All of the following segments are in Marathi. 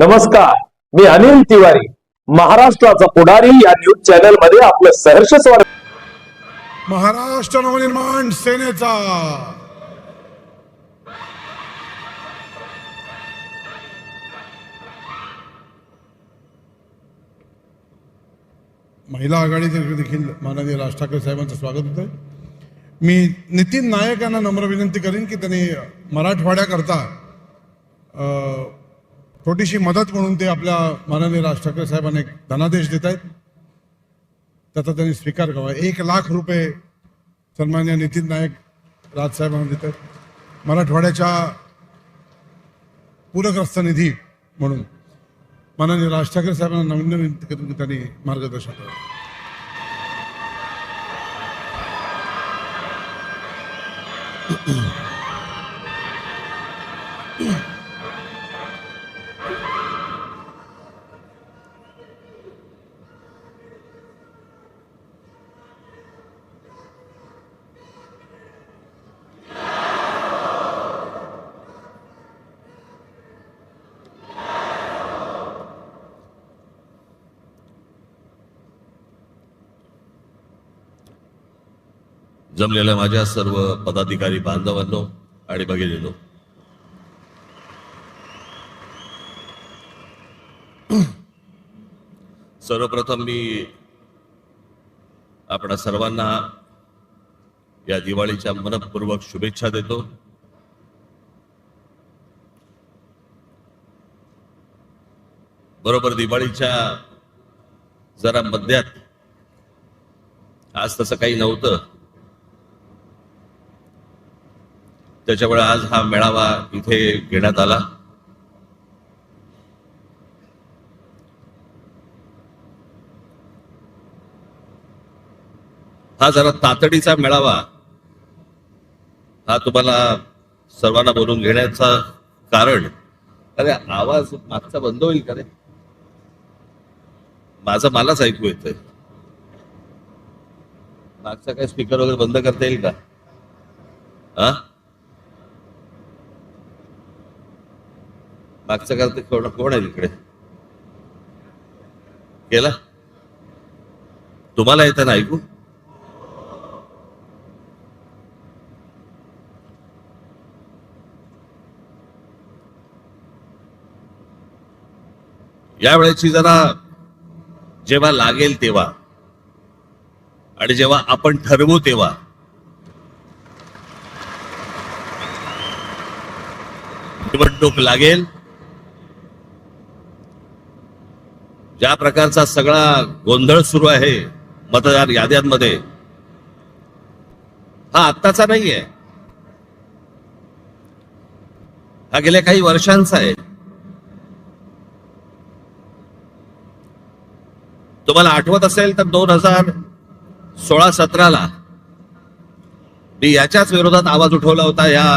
नमस्कार. मी अनिल तिवारी. महाराष्ट्राचा पुढारी या न्यूज चॅनलमध्ये आपलं सहर्ष स्वागत. महाराष्ट्र नवनिर्माण सेनेचा. महिला आघाडीचे देखील माननीय राज ठाकरे साहेबांचं स्वागत होतं मी नितीन नायक यांना नम्र विनंती करेन की त्यांनी मराठवाड्याकरता छोटीशी मदत म्हणून ते आपल्या माननीय राज ठाकरे साहेबांना एक धनादेश देत आहेत. त्याचा त्यांनी स्वीकार करावा. एक लाख रुपये सन्मान्य नितीन नायक राजसाहेबांना देत आहेत. मराठवाड्याच्या पूरग्रस्त निधी म्हणून माननीय राज ठाकरे साहेबांना नवीन नवीन करून त्यांनी मार्गदर्शन करावं. जमलेल्या माझ्या सर्व पदाधिकारी बांधवांनो आणि भगिनीनो. सर्वप्रथम मी आपणा सर्वांना या दिवाळीच्या मनपूर्वक शुभेच्छा देतो. बरोबर दिवाळीच्या जरा मध्यात आज तसं काही नव्हतं. त्याच्यामुळे आज हा मेळावा इथे घेण्यात आला. हा जरा तातडीचा मेळावा. हा तुम्हाला सर्वांना बोलून घेण्याचा कारण. अरे आवाज मागचा बंद होईल का रे? माझं मलाच ऐकू येतंय. मागचा काय स्पीकर वगैरे बंद करता येईल का? हा? मागचं करते कोण कोण आहे तिकडे? गेला? तुम्हाला येताना ना ऐकू? यावेळेची जरा जेव्हा लागेल तेव्हा आणि जेव्हा आपण ठरवू तेव्हा निवडणूक लागेल ज्या प्रकारचा सगळा गोंधळ सुरू आहे मतदार याद्यांमध्ये हा आत्ताचा नाहीये. हा गेल्या काही वर्षांचा आहे. तुम्हाला आठवत असेल तर दोन हजार सोळा सतराला मी याच्याच विरोधात आवाज उठवला होता या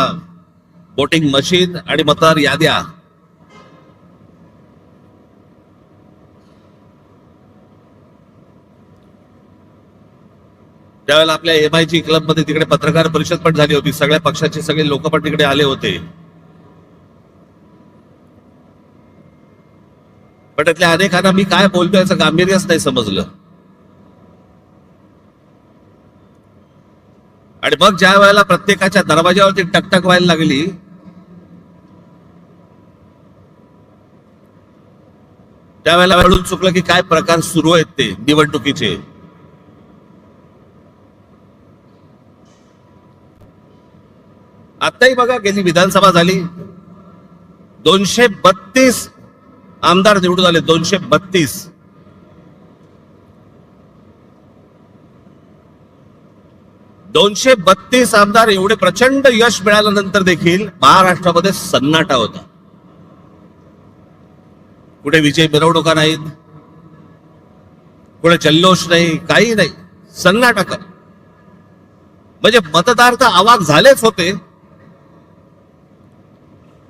वोटिंग मशीन आणि मतदार याद्या. त्यावेळेला आपल्या एम आय जी क्लबमध्ये तिकडे पत्रकार परिषद पण झाली होती. सगळ्या पक्षाचे सगळे लोक पण तिकडे आले होते. पण त्यातल्या अनेकांना मी काय बोलतोय याचं गांभीर्यच नाही समजलं. आणि मग ज्या वेळेला प्रत्येकाच्या दरवाजावरती टकटक व्हायला लागली त्यावेळेला कळून चुकलं की काय प्रकार सुरू आहेत ते निवडणुकीचे. आताही बघा गेली विधानसभा झाली. दोनशे बत्तीस आमदार निवडून आले दोनशे बत्तीस. दोनशे बत्तीस आमदार एवढे प्रचंड यश मिळाल्यानंतर देखील महाराष्ट्रामध्ये सन्नाटा होता. कुठे विजय मिरवणुका नाहीत. कुठे जल्लोष नाही काही नाही. सन्नाटा कर. म्हणजे मतदार तर आवाज झालेच होते.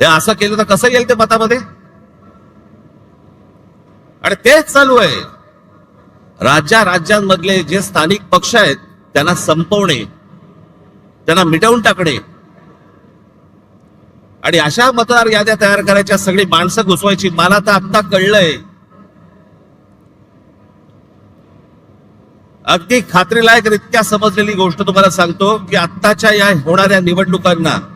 ते असं केलं तर कसं येईल ते मतामध्ये? आणि तेच चालू आहे. राज्या राज्यांमधले जे स्थानिक पक्ष आहेत त्यांना संपवणे त्यांना मिटवून टाकणे. आणि अशा मतदार याद्या तयार करायच्या सगळी माणसं घुसवायची मला तर आत्ता कळलंय. अगदी खात्रीलायकरित्या समजलेली गोष्ट तुम्हाला सांगतो की आत्ताच्या या होणाऱ्या निवडणुकांना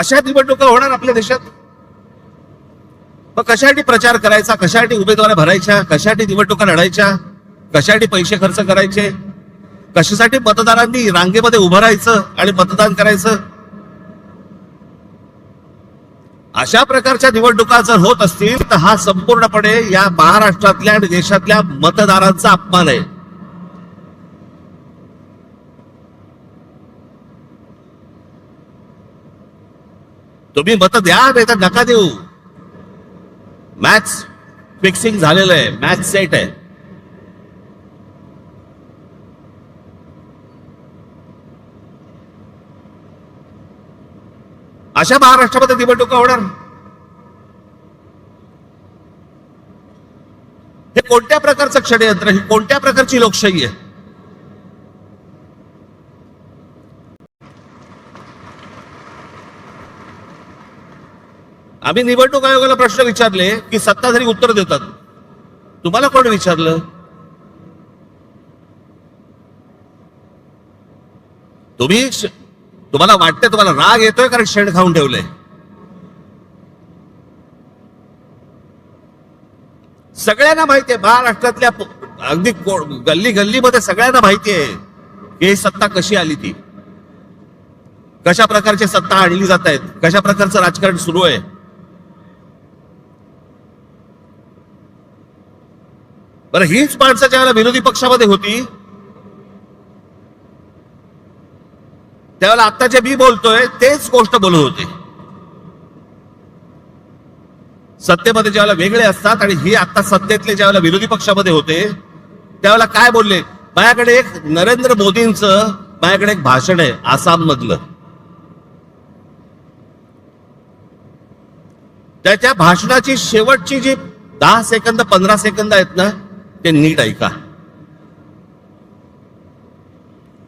अशा निवडणुका होणार आपल्या देशात? मग कशासाठी प्रचार करायचा? कशासाठी उमेदवार भरायच्या? कशासाठी निवडणुका लढायच्या? कशासाठी पैसे खर्च करायचे? कशासाठी मतदारांनी रांगेमध्ये उभं राहायचं आणि मतदान करायचं? अशा प्रकारच्या निवडणुका जर होत असतील तर हा संपूर्णपणे या महाराष्ट्रातल्या आणि देशातल्या मतदारांचा अपमान आहे. तुम्ही मत द्या नाही तर नका देऊ. मॅच फिक्सिंग झालेलं आहे. मॅच सेट आहे. अशा महाराष्ट्रामध्ये निवडणुका होणार. हे कोणत्या प्रकारचं षडयंत्र ही कोणत्या प्रकारची लोकशाही आहे? आम्ही निवडणूक आयोगाला प्रश्न विचारले की सत्ताधारी उत्तर देतात तुम्हाला कोण विचारलं? तुम्ही तुम्हाला वाटतंय तुम्हाला राग येतोय कारण शेण खाऊन ठेवलंय. सगळ्यांना माहिती आहे महाराष्ट्रातल्या अगदी गल्ली गल्लीमध्ये सगळ्यांना माहिती आहे की ही सत्ता कशी आली ती. कशा प्रकारची सत्ता आणली जात आहेत कशा प्रकारचं राजकारण सुरू आहे. बरं हीच माणसं ज्यावेळेला विरोधी पक्षामध्ये होती त्यावेळेला आता जे मी बोलतोय तेच गोष्ट बोलत होते. सत्तेमध्ये ज्यावेळेला वेगळे असतात आणि ही आता सत्तेतले ज्यावेळेला विरोधी पक्षामध्ये होते त्यावेळेला काय बोलले? माझ्याकडे एक नरेंद्र मोदींचं माझ्याकडे एक भाषण आहे आसाम मधलं त्याच्या भाषणाची शेवटची जी दहा सेकंद पंधरा सेकंद आहेत ना ते नीट ऐका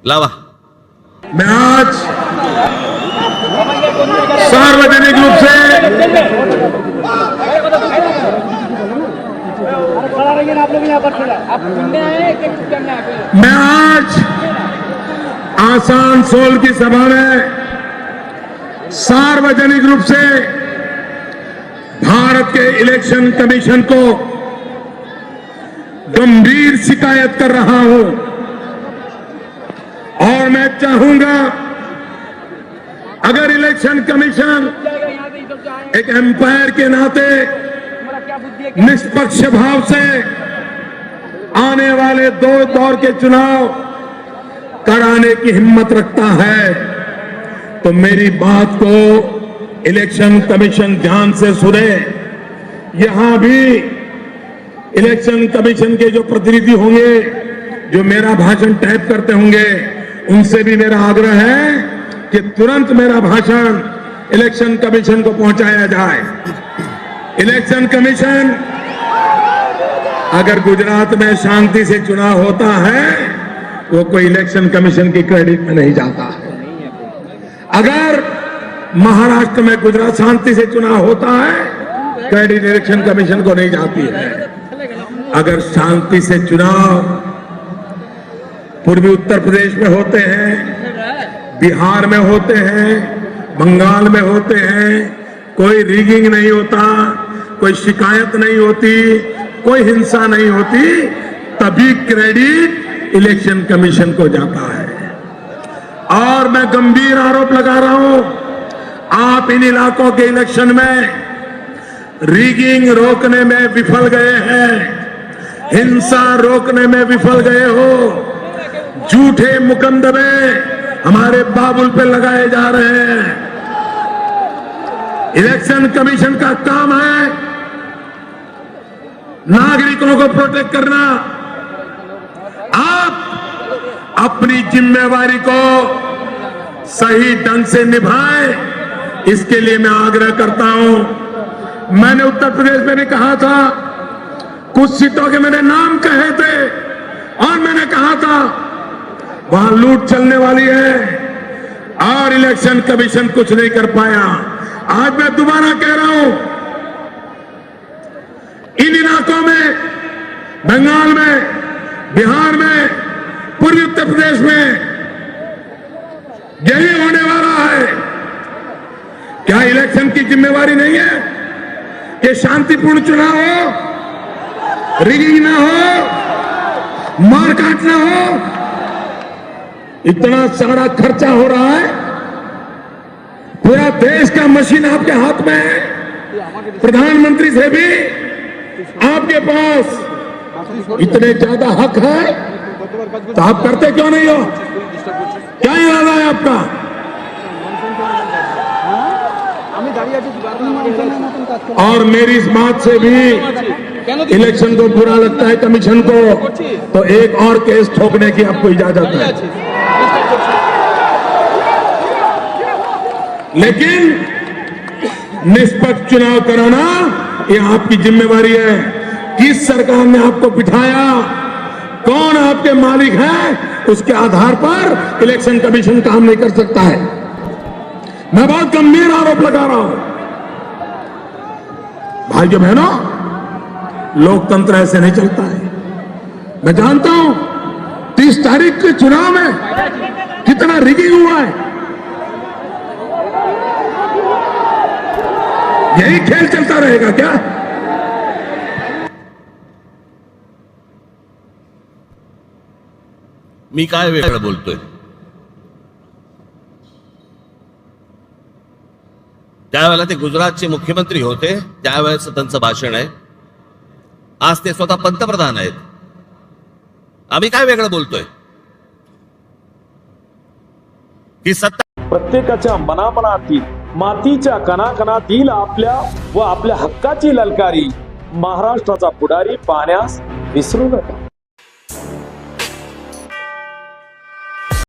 लावा। मैं आज सार्वजनिक रूप से मैं आज आसान सोल की सभा में सार्वजनिक रूप से भारत के इलेक्शन कमीशन को गंभीर शिकायत कर रहा हूँ। और मैं चाहूँगा, अगर इलेक्शन कमीशन एक एम्पायर के नाते निष्पक्ष भाव से आने वाले दो दौर के चुनाव कराने की हिम्मत रखता है तो मेरी बात को इलेक्शन कमीशन ध्यान से सुने। यहाँ भी इलेक्शन कमीशन के जो प्रतिनिधि होंगे, जो मेरा भाषण टाइप करते होंगे, उनसे भी मेरा आग्रह है कि तुरंत मेरा भाषण इलेक्शन कमीशन को पहुँचाया जाए। इलेक्शन कमीशन अगर गुजरात में शांति से चुनाव होता है, वो कोई इलेक्शन कमीशन की क्रेडिट में नहीं जाता है। अगर महाराष्ट्र में गुजरात शांति से चुनाव होता है क्रेडिट इलेक्शन कमीशन को नहीं जाती है। अगर शांति से चुनाव पूर्वी उत्तर प्रदेश में होते हैं, बिहार में होते हैं, बंगाल में होते हैं, कोई रिगिंग नहीं होता, कोई शिकायत नहीं होती, कोई हिंसा नहीं होती, तभी क्रेडिट इलेक्शन कमीशन को जाता है। और मैं गंभीर आरोप लगा रहा हूँ, आप इन इलाकों के इलेक्शन में रिगिंग रोकने में विफल गए हैं। हिंसा रोकने में विफल गए हो। झूठे मुकदमे हमारे बाबुल पे लगाए जा रहे हैं। इलेक्शन कमीशन का काम है नागरिकों को प्रोटेक्ट करना। आप अपनी जिम्मेवारी को सही ढंग से निभाएँ, इसके लिए मैं आग्रह करता हूँ। मैंने उत्तर प्रदेश में भी कहा था कुछ सीटों के मैंने नाम कहे थे और मैंने कहा था, वहाँ लूट चलने वाली है और इलेक्शन कमीशन कुछ नहीं कर पाया। आज मैं दोबारा कह रहा हूँ, इन इलाकों में, बंगाल में, बिहार में, पूर्वी उत्तर प्रदेश में यही होने वाला है। क्या इलेक्शन की जिम्मेवारी नहीं है कि शांतिपूर्ण चुनाव हो? रिगिंग ना हो मार काट ना हो। इतना सारा खर्चा हो रहा है। पूरा देश का मशीन आपके हाथ में है। प्रधानमंत्री से भी आपके पास इतने ज़्यादा हक है। तो आप करते क्यों नहीं हो? क्या इरादा है आपका? हाँ? और मेरी इस बात से भी इलेक्शन को बुरा लगता है कमीशन को तो एक और केस ठोकने की आपको इजाज़त है लेकिन निष्पक्ष चुनाव कराना ये आपकी जिम्मेवारी है। किस सरकार ने आपको बिठाया? कौन आपके मालिक है? उसके आधार पर इलेक्शन कमीशन काम नहीं कर सकता है। मैं बहुत गंभीर आरोप लगा रहा हूँ। भाई जो बहनों लोकतंत्र ऐसे नहीं चलता है। मैं जानता हूँ, तीस तारीख के चुनाव में कितना रिगिंग हुआ है। यही खेल चलता रहेगा क्या? मी काय वेगळं बोलतोय? त्यावेळेला ते गुजरातचे मुख्यमंत्री होते, त्यावेळेस त्यांचं भाषण आहे. आज ते स्वतः पंतप्रधान आहेत. आम्ही काय वेगळं बोलतोय? की सत्ता प्रत्येकाच्या मनामनातील मातीच्या कणाकणातील आपल्या व आपल्या हक्काची ललकारी महाराष्ट्राचा पुढारी पाहण्यास विसरू नका.